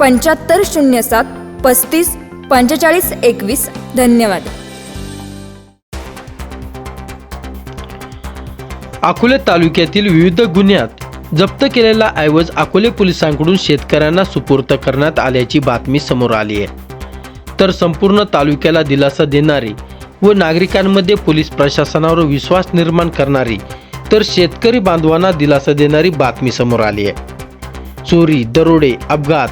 पंच्याहत्तर शून्य सात पस्तीस पंचेचाळीस एकवीस. धन्यवाद. अकोले तालुक्यातील विविध गुन्ह्यात जप्त केलेला ऐवज अकोले पोलिसांकडून शेतकऱ्यांना सुपूर्त करण्यात आल्याची बातमी समोर आली आहे. तर संपूर्ण तालुक्याला दिलासा देणारी व नागरिकांमध्ये पोलीस प्रशासनावर विश्वास निर्माण करणारी तर शेतकरी बांधवांना दिलासा देणारी बातमी समोर आली आहे. चोरी दरोडे अपघात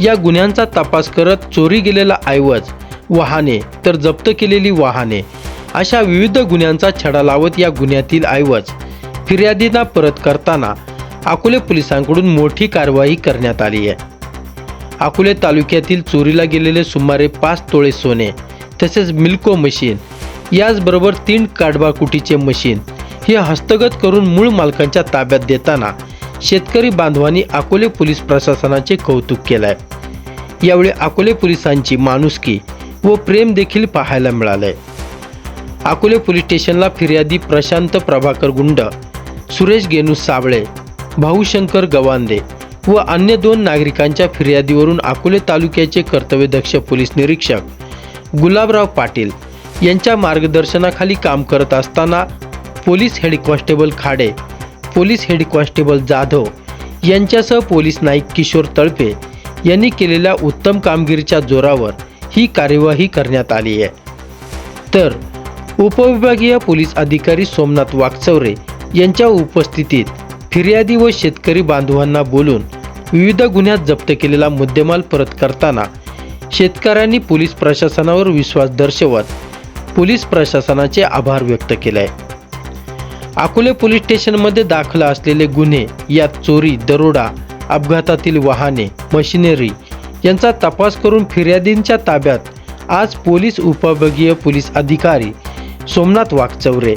या गुन्ह्यांचा तपास करत चोरी गेलेला ऐवज वाहने तर जप्त केलेली वाहने अशा विविध गुन्ह्यांचा छडा लावत या गुन्ह्यातील ऐवज फिर्यादींना परत करताना अकोले पोलिसांकडून मोठी कारवाई करण्यात आली आहे. अकोले तालुक्यातील चोरीला गेलेले सुमारे पाच तोळे सोने तसेच मिल्को मशीन याचबरोबर तीन काडबाकुटीचे मशीन हे हस्तगत करून मूळ मालकांच्या ताब्यात देताना शेतकरी बांधवांनी अकोले पोलीस प्रशासनाचे कौतुक केलं आहे यावेळी अकोले पोलिसांची माणुसकी व प्रेम देखील पाहायला मिळालंय. अकोले पोलीस स्टेशनला फिर्यादी प्रशांत प्रभाकर गुंड सुरेश गेनू साबळे भाऊशंकर गवांदे व अन्य दोन नागरिकांच्या फिर्यादीवरून अकोले तालुक्याचे कर्तव्यदक्ष पोलीस निरीक्षक गुलाबराव पाटील यांच्या मार्गदर्शनाखाली काम करत असताना police head constable Khade police head constable Jadhav यांच्यासह पोलीस नाईक किशोर तळपे यांनी केलेल्या उत्तम कामगिरीच्या जोरावर ही कार्यवाही करण्यात आली आहे. तर उपविभागीय पोलीस अधिकारी सोमनाथ वाकचौरे यांच्या उपस्थितीत फिर्यादी व शेतकरी बांधवांना बोलून विविध गुन्ह्यात जप्त केलेला मुद्देमाल परत करताना शेतकऱ्यांनी पोलीस प्रशासनावर विश्वास दर्शवत पोलीस प्रशासनाचे आभार व्यक्त केले आहे. अकोले पोलीस स्टेशनमध्ये दाखल असलेले गुन्हे यात चोरी दरोडा अपघातातील वाहने मशिनरी यांचा तपास करून फिर्यादींच्या ताब्यात आज पोलीस उपविभागीय पोलीस अधिकारी सोमनाथ वाकचौरे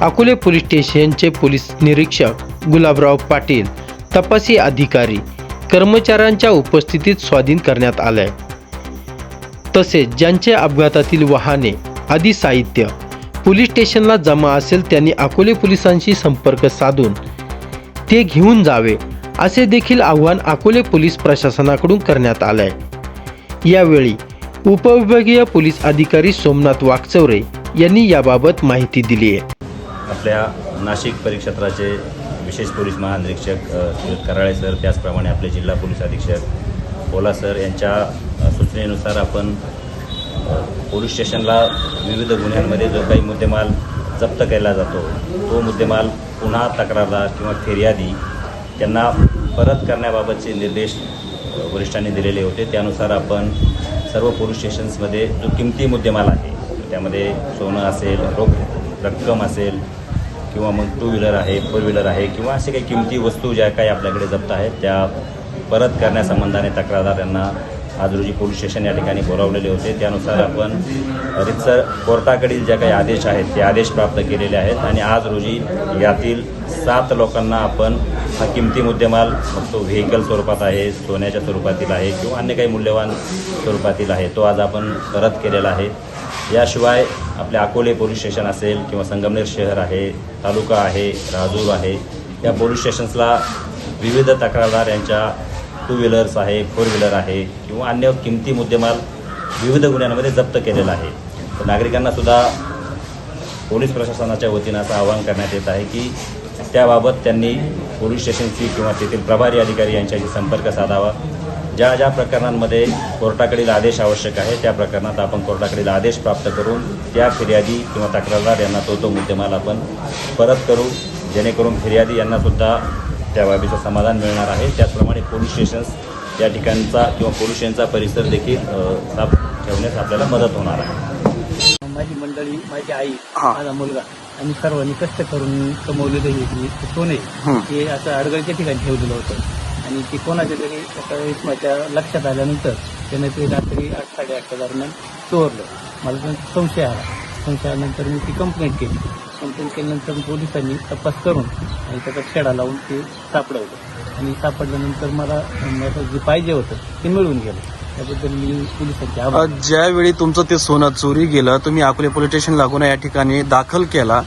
अकोले पोलीस स्टेशनचे पोलीस निरीक्षक गुलाबराव पाटील तपासी अधिकारी कर्मचाऱ्यांच्या उपस्थितीत स्वाधीन करण्यात आलंय. तसेच ज्यांचे अपघातातील वाहने आदी साहित्य पोलीस स्टेशनला जमा असेल त्यांनी अकोले पोलिसांशी संपर्क साधून ते घेऊन जावे असे देखील आव्हान अकोले पोलीस प्रशासनाकडून करण्यात आलंय. यावेळी उपविभागीय पोलीस अधिकारी सोमनाथ वाकचौरे यांनी याबाबत माहिती दिली आहे. आपल्या नाशिक परिक्षेत्राचे विशेष पोलीस महानिरीक्षक कराळे सर त्याचप्रमाणे आपले जिल्हा पोलीस अधीक्षक ओला सर यांच्या सूचनेनुसार आपण पोलीस स्टेशनला विविध गुन्ह्यांमध्ये जो काही मुद्देमाल जप्त केला जातो तो मुद्देमाल पुन्हा तक्रारदार किंवा फिर्यादी त्यांना परत करण्याबाबतचे निर्देश वरिष्ठांनी दिलेले होते. त्यानुसार आपण सर्व पोलीस स्टेशन्समध्ये जो किमती मुद्देमाल आहे त्यामध्ये सोनं असेल रोख रक्कम असेल किंवा मग टू व्हीलर आहे फोर व्हीलर आहे किंवा असे काही किमती वस्तू ज्या काही आपल्याकडे जप्त आहेत त्या परत करण्यासंबंधाने तक्रारदार यांना आज रोजी पोलीस स्टेशन या ठिकाणी बोलावलेले होते. त्यानुसार आपण रितसर कोर्टाकडील ज्या काही आदेश आहेत ते आदेश प्राप्त केलेले आहेत आणि आज रोजी यातील सात लोकांना आपण हा किमती मुद्देमाल मग तो व्हेकल स्वरूपात आहे सोन्याच्या स्वरूपातील आहे किंवा अन्य काही मूल्यवान स्वरूपातील आहे तो आज आपण परत केलेला आहे. याशिवाय आपले अकोले पोलीस स्टेशन असेल किंवा संगमनेर शहर आहे तालुका आहे राजूर आहे या पोलीस स्टेशन्सला विविध तक्रारदार यांच्या टू व्हीलर्स आहे फोर व्हीलर आहे किंवा अन्य किमती मुद्देमाल विविध गुन्ह्यांमध्ये जप्त केलेला आहे. तर नागरिकांना सुद्धा पोलीस प्रशासनाच्या वतीनं असं आवाहन करण्यात येत आहे की त्याबाबत त्यांनी पोलीस स्टेशनची किंवा तेथील प्रभारी अधिकारी यांच्याशी संपर्क साधावा. ज्या ज्या प्रकरणांमध्ये कोर्टाकडील आदेश आवश्यक आहे त्या प्रकरणात आपण कोर्टाकडील आदेश प्राप्त करून त्या फिर्यादी किंवा तक्रारदार यांना तो तो मुद्देमाल आपण परत करू. जेणेकरून फिर्यादी यांनासुद्धा त्या बाबीचं समाधान मिळणार आहे. त्याचप्रमाणे पोलीस स्टेशन्स या ठिकाणचा किंवा पोलीस स्टेशनचा परिसर देखील साफ ठेवण्यास आपल्याला मदत होणार आहे. माझी मंडळी माझी आई माझा मुलगा आणि सर्वांनी कष्ट करून कमवलेलं हे सोने हे. असं अडगळच्या ठिकाणी ठेवलेलं होतं. आणि ते कोणाच्या तरी माझ्या लक्षात आल्यानंतर त्यानं ते रात्री आठ साडेआठच्या दरम्यान चोरलं. मला पण संशय आला. संशयानंतर मी ती कंप्लेंट केली. कंप्लेंट केल्यानंतर पोलिसांनी तपास करून आणि त्याचा छेडा लावून ते सापडवलं. आणि सापडल्यानंतर मला जे पाहिजे होतं ते मिळून गेलं. त्याबद्दल मी पोलिसांचे आभार ज्यावेळी तुमचं ते सोनं चोरी गेलं तुम्ही अकोले पोलीस स्टेशन लागून या ठिकाणी दाखल केला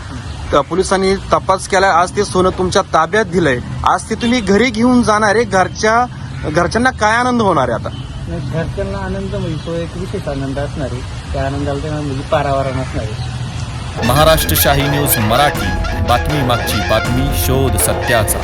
तर पोलिसांनी तपास केला आज ते सोनं तुमच्या ताब्यात दिलंय. आज ते तुम्ही घरी घेऊन जाणार आहे घरच्या घरच्यांना काय आनंद होणार आहे आता? नाही, घरच्यांना आनंद म्हणजे तो एक विशेष आनंद असणार. आहे त्या आनंदाला त्यांना म्हणजे पारावारा असणार. आहे महाराष्ट्र शाही न्यूज मराठी. बातमी मागची बातमी शोध सत्याचा.